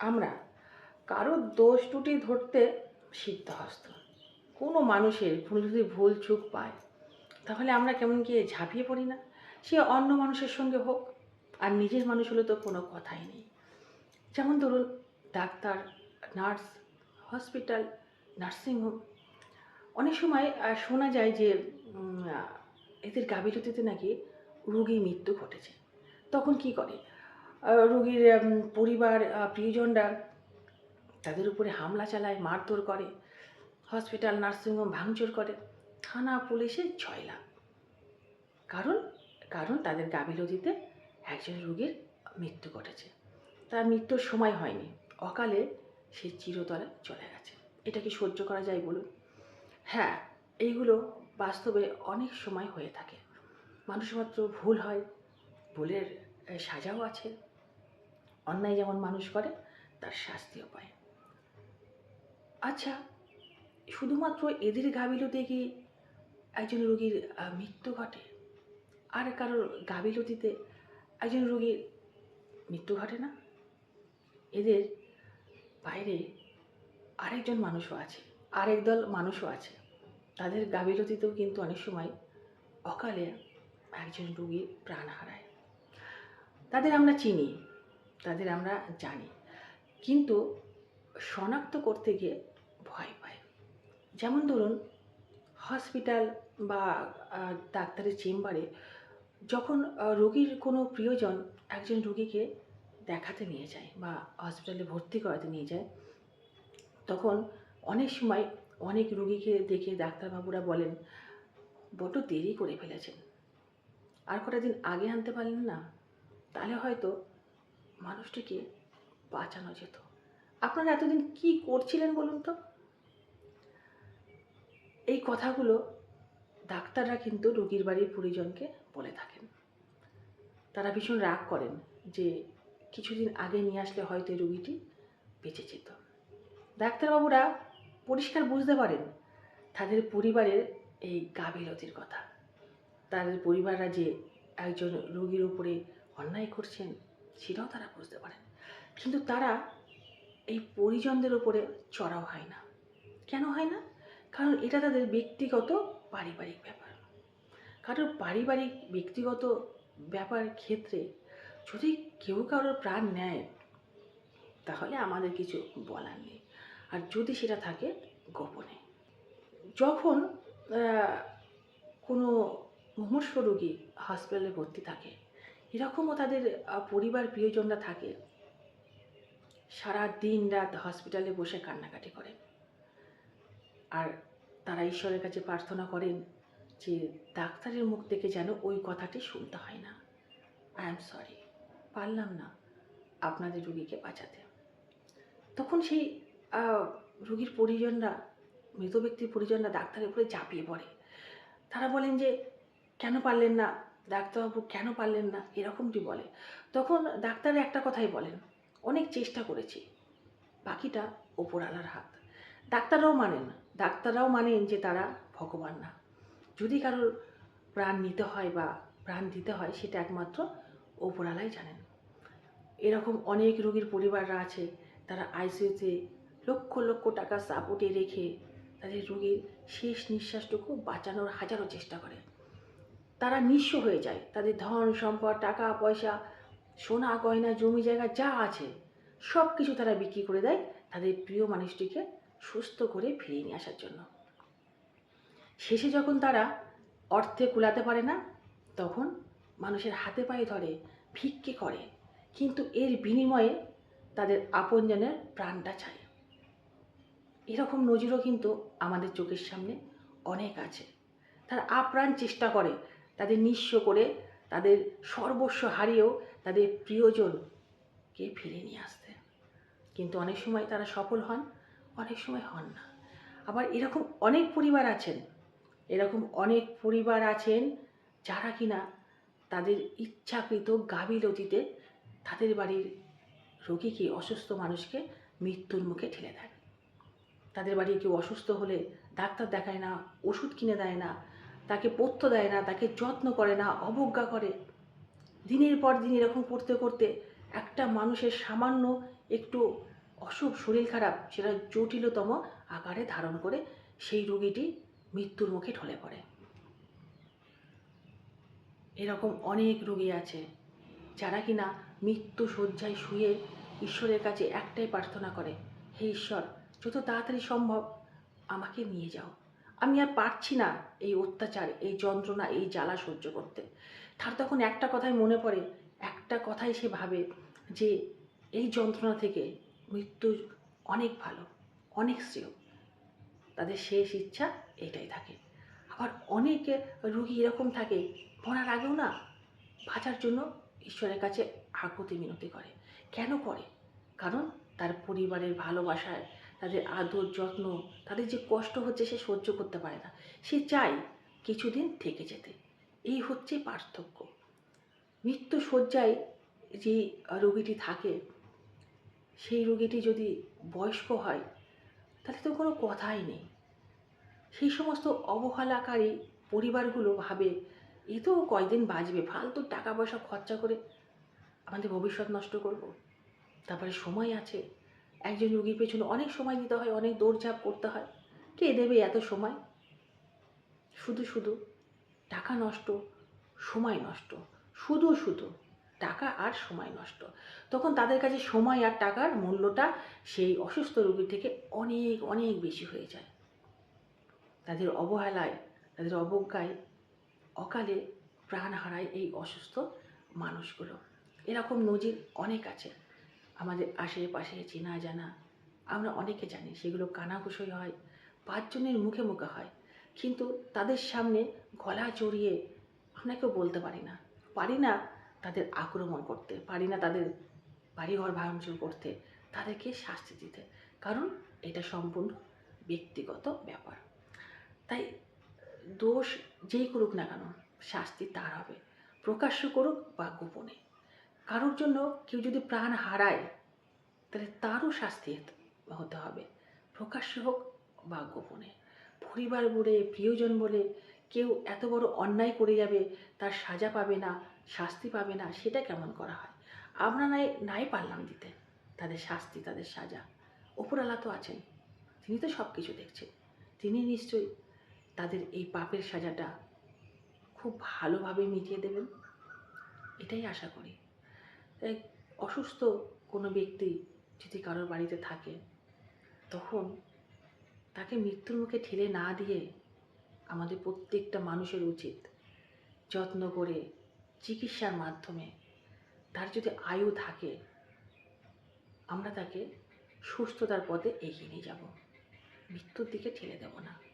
আমরা কারোর দোষ ত্রুটি ধরতে সিদ্ধহস্ত। কোনো মানুষের কোনো যদি ভুল চুক পায়, তাহলে আমরা কেমন গিয়ে ঝাঁপিয়ে পড়ি না? সে অন্য মানুষের সঙ্গে হোক, আর নিজের মানুষ হলে তো কোনো কথাই নেই। যেমন ধরুন, ডাক্তার, নার্স, হসপিটাল নার্সিংহোম অনেক সময় শোনা যায় যে এদের গাফিলতিতে নাকি রোগীর মৃত্যু ঘটেছে। তখন কি করে? রোগীর পরিবার প্রিয়জনরা তাদের উপরে হামলা চালায়, মারধর করে, হসপিটাল, নার্সিংহোম ভাঙচুর করে, থানা, পুলিশে ছয় লাখ। কারণ কারণ তাদের গাফিলতিতে একজন রোগীর মৃত্যু ঘটেছে। তার মৃত্যুর সময় হয়নি। অকালে সে চিরতরে চলে গেছে। এটা কি সহ্য করা যায় বলুন? হ্যাঁ এইগুলো বাস্তবে অনেক সময় হয়ে থাকে। মানুষ মাত্র ভুল হয়, ভুলের সাজাও আছে। অন্যায় যেমন মানুষ করে, তার শাস্তিও পায়। আচ্ছা শুধুমাত্র এদের গাফিলতে কি একজন রোগীর মৃত্যু ঘটে? আর কারোর গাফিলতিতে একজন রোগীর মৃত্যু ঘটে না? এদের বাইরে আরেকজন মানুষও আছে, আরেক দল মানুষও আছে। তাদের গাফিলতিতেও কিন্তু অনেক সময় অকালে একজন রোগী প্রাণ হারায়। তাদের আমরা চিনি। তাদের আমরা জানি। কিন্তু শনাক্ত করতে গিয়ে ভয় পায়। যেমন ধরুন হসপিটাল বা ডাক্তারের চেম্বারে যখন রোগীর কোনো প্রিয়জন একজন রোগীকে দেখাতে নিয়ে যায় বা হসপিটালে ভর্তি করাতে নিয়ে যায়, তখন অনেক সময় অনেক রোগীকে দেখে ডাক্তারবাবুরা বলেন, বড্ড দেরি করে ফেলেছেন। আর কটা দিন আগে আনতে পারলেন না। তাহলে হয়তো মানুষটিকে বাঁচানো যেত। আপনারা এতদিন কি করছিলেন বলুন তো? এই কথাগুলো ডাক্তাররা কিন্তু রোগীর বাড়ির পরিজনকে বলে থাকেন। তারা ভীষণ রাগ করেন যে কিছুদিন আগে নিয়ে আসলে হয়তো এই রুগীটি বেঁচে যেত। ডাক্তারবাবুরা পরিষ্কার বুঝতে পারেন তাদের পরিবারের এই গাফিলতির কথা। তাদের পরিবাররা যে একজন রোগীর উপরে অন্যায় করছেন সেটাও তারা বুঝতে পারেন। কিন্তু তারা এই পরিজনদের উপরে চড়াও হয় না। কেন হয় না? কারণ এটা তাদের ব্যক্তিগত পারিবারিক ব্যাপার। কারোর পারিবারিক ব্যক্তিগত ব্যাপার ক্ষেত্রে যদি কেউ কারোর প্রাণ নেয়, তাহলে আমাদের কিছু বলার নেই। আর যদি সেটা থাকে, গোপনে। যখন কোনো মুমূর্ষ রোগী হসপিটালে ভর্তি থাকে এরকমও তাদের পরিবার প্রিয়জনরা থাকে। সারা দিন রাত হসপিটালে বসে কান্নাকাটি করে। আর তারা ঈশ্বরের কাছে প্রার্থনা করেন যে, ডাক্তারের মুখ থেকে যেন ওই কথাটি শুনতে হয় না। আই এম সরি পারলাম না আপনাদের রুগীকে বাঁচাতে। তখন সেই রুগীর পরিজনরা, মৃত ব্যক্তির পরিজনরা ডাক্তারের উপরে ঝাঁপিয়ে পড়ে। তারা বলেন যে, কেন পারলেন না? ডাক্তারবাবু কেন পারলেন না? এরকমটি বলে। তখন ডাক্তার একটা কথাই বলেন, অনেক চেষ্টা করেছি, বাকিটা ওপরালার হাত। ডাক্তাররাও মানেন ডাক্তাররাও মানেন যে তারা ভগবান না। যদি কারোর প্রাণ নিতে হয় বা প্রাণ দিতে হয়, সেটা একমাত্র ওপরালাই জানেন। এরকম অনেক রোগীর পরিবাররা আছে, তারা আইসিইউতে লক্ষ লক্ষ টাকা সাপোর্টে রেখে তাদের রোগীর শেষ নিঃশ্বাসটুকু বাঁচানোর হাজারো চেষ্টা করে। তারা নিঃস্ব হয়ে যায়। তাদের ধন, সম্পদ, টাকা, পয়সা, সোনা, গয়না, জমি, জায়গা যা আছে সব কিছু তারা বিক্রি করে দেয় তাদের প্রিয় মানুষটিকে সুস্থ করে ফিরিয়ে নিয়ে আসার জন্য। শেষে যখন তারা অর্থে কুলাতে পারে না, তখন মানুষের হাতে পায়ে ধরে, ভিক্ষে করে। কিন্তু এর বিনিময়ে তাদের আপনজনের প্রাণটা চায় এরকম নজিরও কিন্তু আমাদের চোখের সামনে অনেক আছে। তারা আপ্রাণ চেষ্টা করে তাদের নিঃস্ব করে তাদের সর্বস্ব হারিয়েও তাদের প্রিয়জনকে ফিরে নিয়ে আসতে। কিন্তু অনেক সময় তারা সফল হন, অনেক সময় হন না। আবার এরকম অনেক পরিবার আছেন, এরকম অনেক পরিবার আছেন যারা কিনা তাদের ইচ্ছাকৃত গাবিলতিতে তাদের বাড়ির রোগীকে, অসুস্থ মানুষকে মৃত্যুর মুখে ঠেলে দেন তাদের বাড়ি কেউ অসুস্থ হলে ডাক্তার দেখায় না, ওষুধ কিনে দেয় না তাকে পথ্য দেয় না, তাকে যত্ন করে না, অবজ্ঞা করে। দিনের পর দিন এরকম করতে করতে একটা মানুষের সামান্য একটু অসুখ শরীর খারাপ, সেটা জটিলতম আকারে ধারণ করে সেই রোগীটি মৃত্যুর মুখে ঢলে পড়ে। এরকম অনেক রোগী আছে যারা কিনা মৃত্যু শয্যায় শুয়ে ঈশ্বরের কাছে একটাই প্রার্থনা করে, হে ঈশ্বর, যত তাড়াতাড়ি সম্ভব আমাকে নিয়ে যাও। আমি আর পারছি না এই অত্যাচার, এই যন্ত্রণা, এই জ্বালা সহ্য করতে। তার তখন একটা কথাই মনে পড়ে, একটা কথাই সে ভাবে যে এই যন্ত্রণা থেকে মৃত্যু অনেক ভালো, অনেক শ্রেয়। তাদের শেষ ইচ্ছা এটাই থাকে। আবার অনেক রুগী এরকম থাকে, মরার আগেও না, বাঁচার জন্য ঈশ্বরের কাছে আকুতি মিনতি করে। কেন করে? কারণ তার পরিবারের ভালোবাসায় তাদের আদর, যত্ন, তাদের যে কষ্ট হচ্ছে সে সহ্য করতে পারে না। সে চায় কিছুদিন থেকে যেতে। এই হচ্ছে পার্থক্য। মৃত্যু শয্যায় যে রোগীটি থাকে, সেই রোগীটি যদি বয়স্ক হয়, তাহলে তো কোনো কথাই নেই। সেই সমস্ত অবহেলাকারী পরিবারগুলো ভাবে, এ তো কয়দিন বাঁচবে, ফালতু টাকা পয়সা খরচা করে আমাদের ভবিষ্যৎ নষ্ট করব। তারপরে সময় আছে একজন রুগীর পেছনে অনেক সময় দিতে হয়, অনেক দৌড়ঝাঁপ করতে হয়। কে দেবে এত সময়? শুধু শুধু টাকা নষ্ট, সময় নষ্ট, শুধু শুধু টাকা আর সময় নষ্ট। তখন তাদের কাছে সময় আর টাকার মূল্যটা সেই অসুস্থ রোগীর থেকে অনেক অনেক বেশি হয়ে যায়। তাদের অবহেলায়, তাদের অবজ্ঞায় অকালে প্রাণ হারায় এই অসুস্থ মানুষগুলো। এরকম নজির অনেক আছে। আমাদের আশেপাশে চেনা জানা, আমরা অনেকে জানি সেগুলো কানাঘুষোই হয়, পাঁচজনের মুখে মুখে হয়। কিন্তু তাদের সামনে গলা জড়িয়ে আমরা কেউ বলতে পারি না। পারি না তাদের আক্রমণ করতে, পারি না তাদের বাড়িঘর ভাঙচুর করতে, তাদেরকে শাস্তি দিতে। কারণ এটা সম্পূর্ণ ব্যক্তিগত ব্যাপার। তাই দোষ যেই করুক না কেন, শাস্তি তার হবে, প্রকাশ্য করুক বা গোপনে। কারোর জন্য কেউ যদি প্রাণ হারায়, তাহলে তারও শাস্তি হতে হবে। প্রকাশ্য হোক বা গোপনে। পরিবার বলে, প্রিয়জন বলে, কেউ এত বড় অন্যায় করে যাবে, তার সাজা পাবে না, শাস্তি পাবে না, সেটা কেমন করা হয়? আমরা নাই নাই পারলাম দিতে। তাদের শাস্তি, তাদের সাজা। ওপরালা তো আছেন। তিনি তো সব কিছু দেখছেন। তিনি নিশ্চয়ই তাদের এই পাপের সাজাটা খুব ভালোভাবে মিটিয়ে দেবেন। এটাই আশা করি। তাই অসুস্থ কোনো ব্যক্তি যদি কারোর বাড়িতে থাকে, তখন তাকে মৃত্যুর মুখে ঠেলে না দিয়ে আমাদের প্রত্যেকটা মানুষের উচিত যত্ন করে চিকিৎসার মাধ্যমে তার যদি আয়ু থাকে, আমরা তাকে সুস্থতার পথে এগিয়ে নিয়ে যাব। মৃত্যুর দিকে ঠেলে দেব না।